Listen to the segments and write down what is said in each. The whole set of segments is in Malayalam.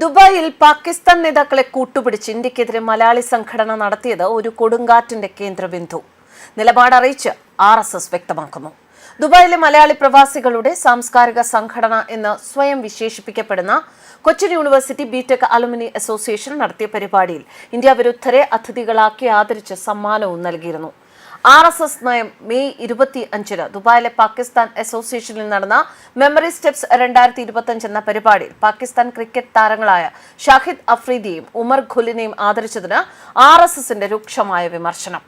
ദുബായിൽ പാകിസ്ഥാൻ നേതാക്കളെ കൂട്ടുപിടിച്ച് ഇന്ത്യക്കെതിരെ മലയാളി സംഘടന നടത്തിയത് ഒരു കൊടുങ്കാറ്റിന്റെ കേന്ദ്രബിന്ദു. നിലപാടറിയിച്ച് ആർ എസ് എസ് വ്യക്തമാക്കുന്നു. ദുബായിലെ മലയാളി പ്രവാസികളുടെ സാംസ്കാരിക സംഘടന എന്ന് സ്വയം വിശേഷിപ്പിക്കപ്പെടുന്ന Cochin university BTech alumni association നടത്തിയ പരിപാടിയിൽ ഇന്ത്യ വിരുദ്ധരെ അതിഥികളാക്കി ആദരിച്ച് സമ്മാനവും നൽകിയിരുന്നു. ആർ എസ് എസ് നയം മെയ് ഇരുപത്തി അഞ്ചിന് ദുബായിലെ പാകിസ്ഥാൻ അസോസിയേഷനിൽ നടന്ന മെമ്മറി സ്റ്റെപ്സ് രണ്ടായിരത്തി ഇരുപത്തി എന്ന പരിപാടിയിൽ പാകിസ്ഥാൻ ക്രിക്കറ്റ് താരങ്ങളായ ഷാഹിദ് അഫ്രീദിയെയും ഉമർ ഖുലിനെയും ആദരിച്ചതിന് ആർ എസ് എസിന്റെ രൂക്ഷമായ വിമർശനം.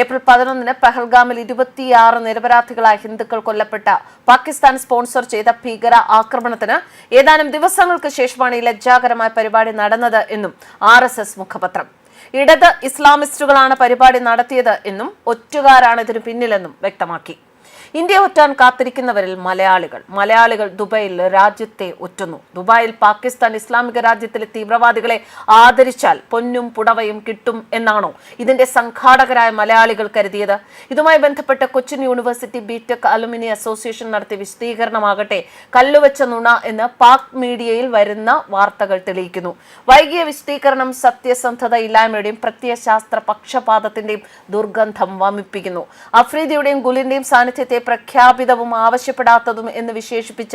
ഏപ്രിൽ പതിനൊന്നിന് പഹൽഗാമിൽ ഇരുപത്തിയാറ് നിരപരാധികളായ ഹിന്ദുക്കൾ കൊല്ലപ്പെട്ട പാകിസ്ഥാൻ സ്പോൺസർ ചെയ്ത ഭീകര ആക്രമണത്തിന് ഏതാനും ദിവസങ്ങൾക്ക് ശേഷമാണ് ഈ ലജ്ജാകരമായ പരിപാടി നടന്നത് എന്നും ആർ മുഖപത്രം. ഇടത് ഇസ്ലാമിസ്റ്റുകളാണ് പരിപാടി നടത്തിയത് എന്നും ഒറ്റുകാരാണ് ഇതിനു പിന്നിലെന്നും വ്യക്തമാക്കി. ഇന്ത്യ ഒറ്റാൻ കാത്തിരിക്കുന്നവരിൽ മലയാളികൾ. മലയാളികൾ ദുബൈയിൽ രാജ്യത്തെ ഒറ്റുന്നു. ദുബായിൽ പാകിസ്ഥാൻ ഇസ്ലാമിക രാജ്യത്തിലെ തീവ്രവാദികളെ ആദരിച്ചാൽ പൊന്നും പുടവയും കിട്ടും എന്നാണോ ഇതിന്റെ സംഘാടകരായ മലയാളികൾ കരുതിയത്? ഇതുമായി ബന്ധപ്പെട്ട് Cochin university BTech alumni association നടത്തിയ വിശദീകരണമാകട്ടെ കല്ലുവച്ച നുണ എന്ന് പാക് മീഡിയയിൽ വരുന്ന വാർത്തകൾ തെളിയിക്കുന്നു. വൈകിയ വിശദീകരണം സത്യസന്ധത ഇല്ലായ്മയുടെയും പ്രത്യയശാസ്ത്ര പക്ഷപാതത്തിന്റെയും ദുർഗന്ധം വമിപ്പിക്കുന്നു. അഫ്രീദിയുടെയും ഗുലിന്റെയും സാന്നിധ്യത്തെ പ്രഖ്യാപിതവും ആവശ്യപ്പെടാത്തതും എന്ന് വിശേഷിപ്പിച്ച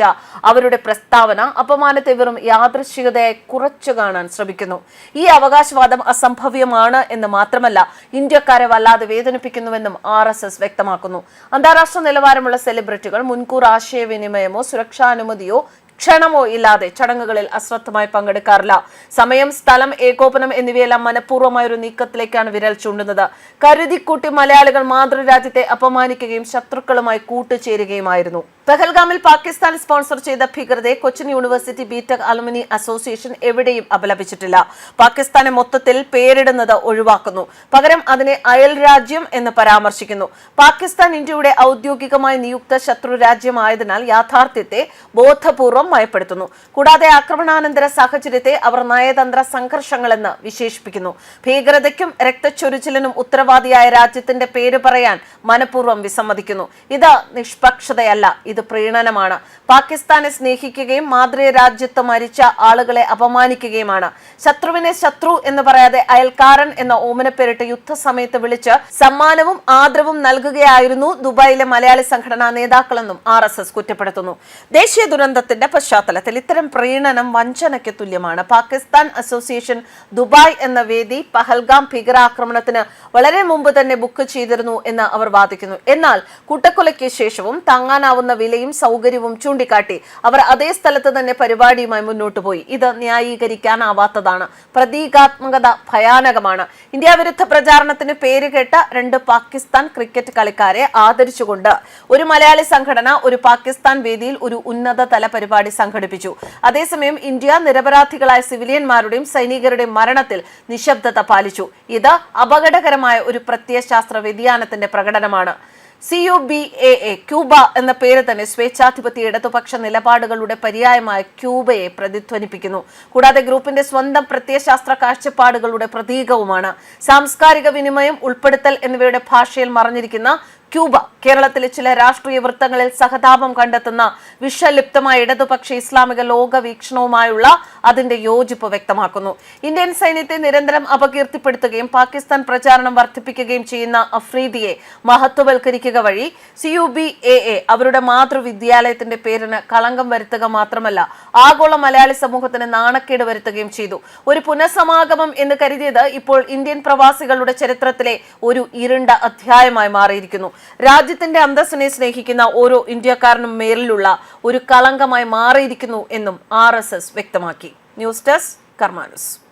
അവരുടെ പ്രസ്താവന അപമാനത്തെ വെറും യാദൃശ്ചികതയെ കുറച്ചു കാണാൻ ശ്രമിക്കുന്നു. ഈ അവകാശവാദം അസംഭവ്യമാണ് എന്ന് മാത്രമല്ല ഇന്ത്യക്കാരെ വല്ലാതെ വേദനിപ്പിക്കുന്നുവെന്നും ആർ എസ് എസ് വ്യക്തമാക്കുന്നു. അന്താരാഷ്ട്ര നിലവാരമുള്ള സെലിബ്രിറ്റികൾ മുൻകൂർ ആശയവിനിമയമോ സുരക്ഷാനുമതിയോ ക്ഷണമോ ഇല്ലാതെ ചടങ്ങുകളിൽ അശ്രദ്ധമായി പങ്കെടുക്കാറില്ല. സമയം സ്ഥലം ഏകോപനം എന്നിവയെല്ലാം മനഃപൂർവമായ ഒരു നീക്കത്തിലേക്കാണ് വിരൽ ചൂണ്ടുന്നത്. കരുതിക്കൂട്ടി മലയാളികൾ മാതൃരാജ്യത്തെ അപമാനിക്കുകയും ശത്രുക്കളുമായി കൂട്ടുചേരുകയുമായിരുന്നു. പെഹൽഗാമിൽ പാകിസ്ഥാൻ സ്പോൺസർ ചെയ്ത ഭീകരതയെ Cochin university BTech alumni association എവിടെയും അപലപിച്ചിട്ടില്ല. പാകിസ്ഥാനെ മൊത്തത്തിൽ പേരിടുന്നത് ഒഴിവാക്കുന്നു. പകരം അതിനെ അയൽ രാജ്യം എന്ന് പരാമർശിക്കുന്നു. പാകിസ്ഥാൻ ഇന്ത്യയുടെ ഔദ്യോഗികമായി നിയുക്ത ശത്രു രാജ്യമായതിനാൽ യാഥാർത്ഥ്യത്തെ ബോധപൂർവം മയപ്പെടുത്തുന്നു കൂടാതെ ആക്രമണാനന്തര സാഹചര്യത്തെ അവർ നയതന്ത്ര സംഘർഷങ്ങളെന്ന് വിശേഷിപ്പിക്കുന്നു. ഭീകരതയ്ക്കും രക്തച്ചൊരിച്ചിലിനും ഉത്തരവാദിയായ രാജ്യത്തിന്റെ പേര് പറയാൻ മനഃപൂർവം വിസമ്മതിക്കുന്നു. ഇത് നിഷ്പക്ഷതയല്ല ഇത് പ്രീണനമാണ്. പാകിസ്ഥാനെ സ്നേഹിക്കുകയും മാതൃ രാജ്യത്ത് മരിച്ച ആളുകളെ അപമാനിക്കുകയുമാണ്. ശത്രുവിനെ ശത്രു എന്ന് പറയാതെ അയൽക്കാരൻ എന്ന ഓമനപ്പേരിട്ട് യുദ്ധസമയത്ത് വിളിച്ച് സമ്മാനവും ആദരവും നൽകുകയായിരുന്നു ദുബായിലെ മലയാളി സംഘടനാ നേതാക്കളെന്നും ആർ എസ് എസ് കുറ്റപ്പെടുത്തുന്നു. ദേശീയ ദുരന്തത്തിന്റെ പശ്ചാത്തലത്തിൽ ഇത്തരം പ്രീണനം വഞ്ചനയ്ക്ക് തുല്യമാണ്. പാകിസ്ഥാൻ അസോസിയേഷൻ ദുബായ് എന്ന വേദി പഹൽഗാം ഭീകരാക്രമണത്തിന് വളരെ മുമ്പ് തന്നെ ബുക്ക് ചെയ്തിരുന്നു എന്ന് അവർ വാദിക്കുന്നു. എന്നാൽ കൂട്ടക്കൊലയ്ക്ക് ശേഷവും താങ്ങാനാവുന്ന വിലയും സൗകര്യവും ചൂണ്ടിക്കാട്ടി അവർ അതേ സ്ഥലത്ത് തന്നെ പരിപാടിയുമായി മുന്നോട്ട് പോയി. ഇത് ന്യായീകരിക്കാനാവാത്തതാണ്. പ്രതീകാത്മകത ഭയാനകമാണ്. ഇന്ത്യ വിരുദ്ധ പ്രചാരണത്തിന് പേരുകേട്ട രണ്ട് പാകിസ്ഥാൻ ക്രിക്കറ്റ് കളിക്കാരെ ആദരിച്ചുകൊണ്ട് ഒരു മലയാളി സംഘടന ഒരു പാകിസ്ഥാൻ വേദിയിൽ ഒരു ഉന്നത തല പരിപാടി സംഘടിപ്പിച്ചു. അതേസമയം ഇന്ത്യ നിരപരാധികളായ സിവിലിയന്മാരുടെയും സൈനികരുടെയും മരണത്തിൽ നിശബ്ദത പാലിച്ചു. ഇത് അപകടകരമായ ഒരു പ്രത്യയശാസ്ത്ര വ്യതിയാനത്തിന്റെ പ്രകടനമാണ്. C U B A A Cuba എന്ന പേര് തന്നെ സ്വേച്ഛാധിപത്യ ഇടതുപക്ഷ നിലപാടുകളുടെ പര്യായമായ ക്യൂബയെ പ്രതിധ്വനിപ്പിക്കുന്നു. കൂടാതെ ഗ്രൂപ്പിന്റെ സ്വന്തം പ്രത്യയശാസ്ത്ര കാഴ്ചപ്പാടുകളുടെ പ്രതീകവുമാണ്. സാംസ്കാരിക വിനിമയം ഉൾപ്പെടുത്തൽ എന്നിവയുടെ ഭാഷയിൽ മറഞ്ഞിരിക്കുന്ന ക്യൂബ കേരളത്തിലെ ചില രാഷ്ട്രീയ വൃത്തങ്ങളിൽ സഹതാപം കണ്ടെത്തുന്ന വിഷലിപ്തമായ ഇടതുപക്ഷ ഇസ്ലാമിക ലോക വീക്ഷണവുമായുള്ള അതിന്റെ യോജിപ്പ് വ്യക്തമാക്കുന്നു. ഇന്ത്യൻ സൈന്യത്തെ നിരന്തരം അപകീർത്തിപ്പെടുത്തുകയും പാകിസ്ഥാൻ പ്രചാരണം വർദ്ധിപ്പിക്കുകയും ചെയ്യുന്ന അഫ്രീദിയെ മഹത്വവൽക്കരിക്കുക വഴി C U B A A അവരുടെ മാതൃവിദ്യാലയത്തിന്റെ പേരിന് കളങ്കം വരുത്തുക മാത്രമല്ല ആഗോള മലയാളി സമൂഹത്തിന് നാണക്കേട് വരുത്തുകയും ചെയ്തു. ഒരു പുനഃസമാഗമം എന്ന് കരുതിയത് ഇപ്പോൾ ഇന്ത്യൻ പ്രവാസികളുടെ ചരിത്രത്തിലെ ഒരു ഇരുണ്ട അധ്യായമായി മാറിയിരിക്കുന്നു. രാജ്യത്തിന്റെ അന്തസ്സിനെ സ്നേഹിക്കുന്ന ഓരോ ഇന്ത്യക്കാരനും മേലിലുള്ള ഒരു കളങ്കമായി മാറിയിരിക്കുന്നു എന്നും ആർ വ്യക്തമാക്കി. News desk കർമാനുസ്.